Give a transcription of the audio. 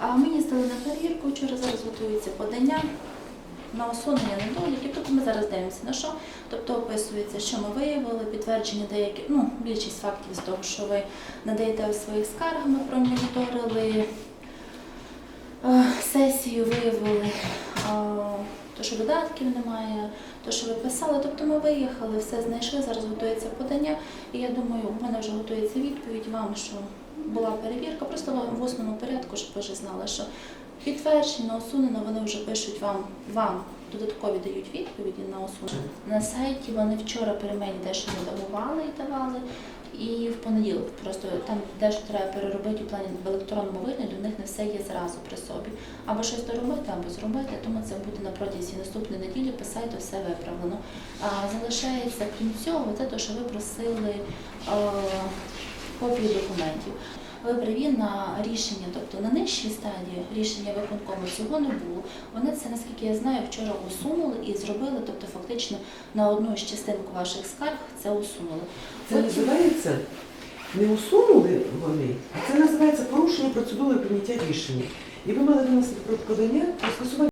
А ми їздили на перевірку вчора, зараз готується подання на усунення недоліків. Тобто ми зараз дивимося на що. Тобто описується, що ми виявили, підтвердження деяких, ну, більшість фактів з того, що ви надаєте у своїх скаргах, ми промоніторили е, сесію, виявили. то, що додатків немає, то, що ви писали, тобто ми виїхали, все знайшли, зараз готується подання. І я думаю, у мене вже готується відповідь вам, що була перевірка, просто в усному порядку, щоб ви вже знали, що підтверджено, усунено, вони вже пишуть вам, вам додаткові дають відповіді на усунення. На сайті вони вчора перемені дещо редагували і давали. І в понеділок просто там дещо треба переробити у плані в електронному вигляді, у них не все є зразу при собі. Або щось доробити, або зробити, тому це буде на протязі наступної неділі писати, все виправлено. А залишається крім цього, це те, що ви просили копії документів. Ви праві на рішення, тобто на нижчій стадії рішення виконкому цього не було. Вони це, наскільки я знаю, вчора усунули і зробили, тобто фактично на одну з частинку ваших скарг це усунули. Це Потім- називається не усунули вони, а це називається порушення процедури прийняття рішення. І ви мали винести про подання про скасування